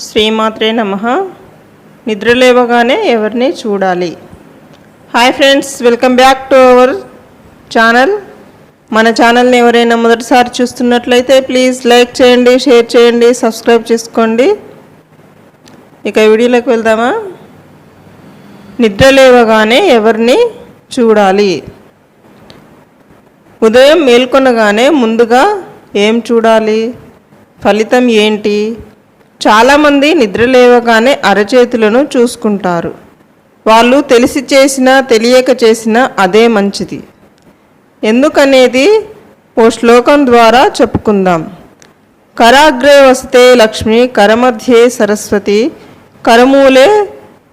శ్రీమాత్రే నమ. నిద్రలేవగానే ఎవరిని చూడాలి. Hi friends welcome back to our channel మన ఛానల్ని ఎవరైనా మొదటిసారి చూస్తున్నట్లయితే ప్లీజ్ లైక్ చేయండి షేర్ చేయండి సబ్స్క్రైబ్ చేసుకోండి. ఇక వీడియోలోకి వెళ్దామా? నిద్రలేవగానే ఎవరిని చూడాలి? ఉదయం మేల్కొనగానే ముందుగా ఏం చూడాలి? ఫలితం ఏంటి? చాలామంది నిద్రలేవగానే అరచేతులను చూసుకుంటారు. వాళ్ళు తెలిసి చేసినా తెలియక చేసినా అదే మంచిది. ఎందుకనేది ఓ శ్లోకం ద్వారా చెప్పుకుందాం. కరాగ్రే వస్తే లక్ష్మి కరమధ్యే సరస్వతి కరమూలే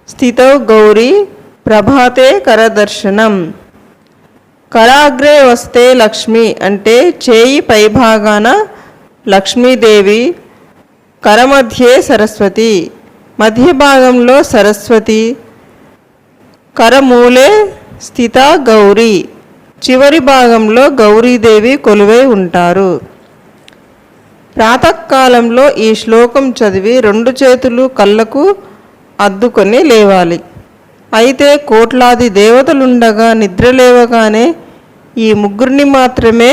స్థితౌ గౌరీ ప్రభాతే కరదర్శనం. కరాగ్రే వస్తే లక్ష్మి అంటే చేయి పైభాగాన లక్ష్మీదేవి కరమధ్యే సరస్వతి మధ్య భాగంలో సరస్వతి కరమూలే స్థిత గౌరీ చివరి భాగంలో గౌరీదేవి కొలువై ఉంటారు. ప్రాతకాలంలో ఈ శ్లోకం చదివి రెండు చేతులు కళ్ళకు అద్దుకొని లేవాలి. అయితే కోట్లాది దేవతలుండగా నిద్ర లేవగానే ఈ ముగ్గురిని మాత్రమే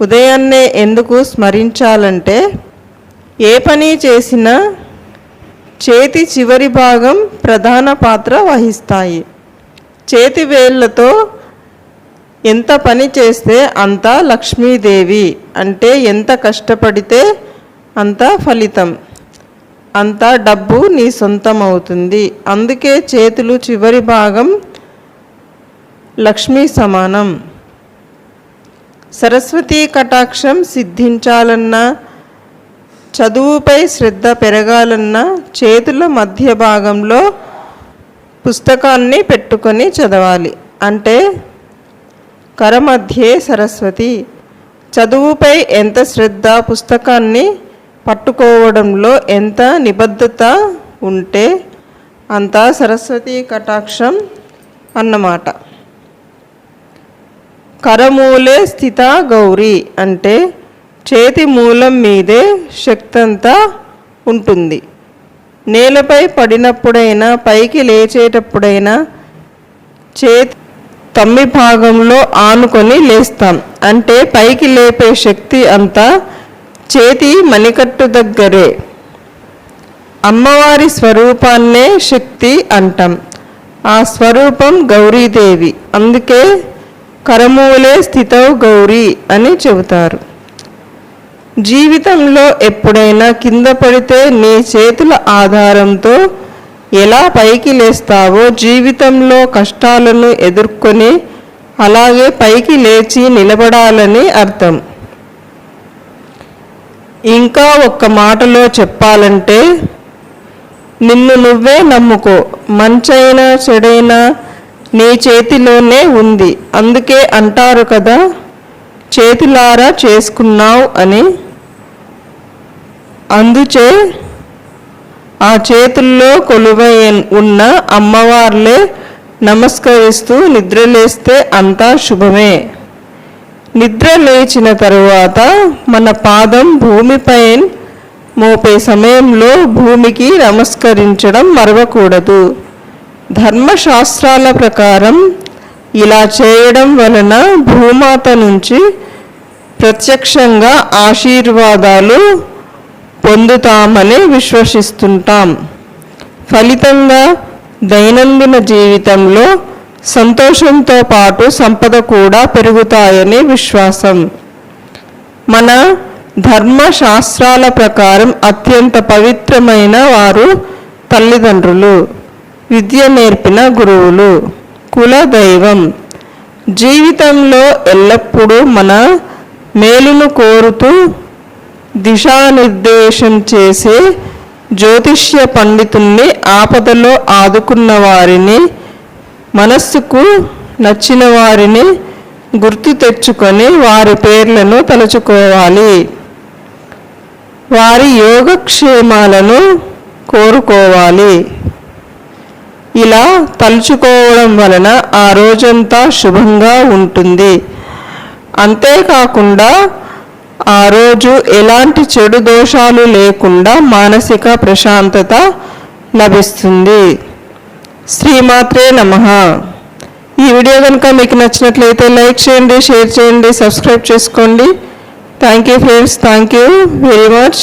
ఉదయాన్నే ఎందుకు స్మరించాలంటే ఏ పని చేసినా చేతి చివరి భాగం ప్రధాన పాత్ర వహిస్తాయి. చేతి వేళ్ళతో ఎంత పని చేస్తే అంత లక్ష్మీదేవి. అంటే ఎంత కష్టపడితే అంత ఫలితం. అంత డబ్బు నీ సొంతం అవుతుంది అందుకే చేతులు చివరి భాగం లక్ష్మీ సమానం. సరస్వతీ కటాక్షం సిద్ధించాలన్నా చదువుపై శ్రద్ధ పెరగాలన్న చేతుల మధ్య భాగంలో పుస్తకాన్ని పెట్టుకొని చదవాలి. అంటే కరమధ్యే సరస్వతి. చదువుపై ఎంత శ్రద్ధ పుస్తకాన్ని పట్టుకోవడంలో ఎంత నిబద్ధత ఉంటే అంత సరస్వతి కటాక్షం అన్నమాట. కరమూలే స్థిత గౌరీ అంటే చేతి మూలం మీదే శక్తంతా ఉంటుంది. నేలపై పడినప్పుడైనా పైకి లేచేటప్పుడైనా చేతి తమ్మి భాగంలో ఆనుకొని లేస్తాం. అంటే పైకి లేపే శక్తి అంతా చేతి మణికట్టు దగ్గరే. అమ్మవారి స్వరూపాన్నే శక్తి అంటాం. ఆ స్వరూపం గౌరీదేవి. అందుకే కరమూలే స్థితౌ గౌరీ అని చెబుతారు. జీవితంలో ఎప్పుడైనా కింద పడితే నీ చేతుల ఆధారంతో ఎలా పైకి లేస్తావో జీవితంలో కష్టాలను ఎదుర్కొని అలాగే పైకి లేచి నిలబడాలని అర్థం. ఇంకా ఒక్క మాటలో చెప్పాలంటే నిన్ను నువ్వే నమ్ముకో. మంచైనా చెడైనా నీ చేతిలోనే ఉంది. అందుకే అంటారు కదా చేతులారా చేసుకున్నావు అని. అందుచే ఆ చేతుల్లో కొలువై ఉన్న అమ్మవార్లే నమస్కరిస్తూ నిద్రలేస్తే అంతా శుభమే. నిద్ర లేచిన తరువాత మన పాదం భూమిపై మోపే సమయంలో భూమికి నమస్కరించడం మరవకూడదు. ధర్మశాస్త్రాల ప్రకారం ఇలా చేయడం వలన భూమాత నుంచి ప్రత్యక్షంగా ఆశీర్వాదాలు పొందుతామని విశ్వసిస్తుంటాం. ఫలితంగా దైనందిన జీవితంలో సంతోషంతో పాటు సంపద కూడా పెరుగుతాయని విశ్వాసం. మన ధర్మశాస్త్రాల ప్రకారం అత్యంత పవిత్రమైన వారు తల్లిదండ్రులు విద్య నేర్పిన గురువులు కుల దైవం. జీవితంలో ఎల్లప్పుడూ మన మేలును కోరుతూ దిశానిర్దేశం చేసే జ్యోతిష్య పండితుల్ని ఆపదలో ఆదుకున్న వారిని మనస్సుకు నచ్చిన వారిని గుర్తు తెచ్చుకొని వారి పేర్లను తలుచుకోవాలి. వారి యోగక్షేమాలను కోరుకోవాలి. ఇలా తలుచుకోవడం వలన ఆ రోజంతా శుభంగా ఉంటుంది. అంతేకాకుండా ఆ రోజు ఎలాంటి చెడు దోషాలు లేకుండా మానసిక ప్రశాంతత లభిస్తుంది. శ్రీమాత్రే నమ. ఈ వీడియో కనుక మీకు నచ్చినట్లయితే లైక్ చేయండి షేర్ చేయండి సబ్స్క్రైబ్ చేసుకోండి. Thank you friends thank you very much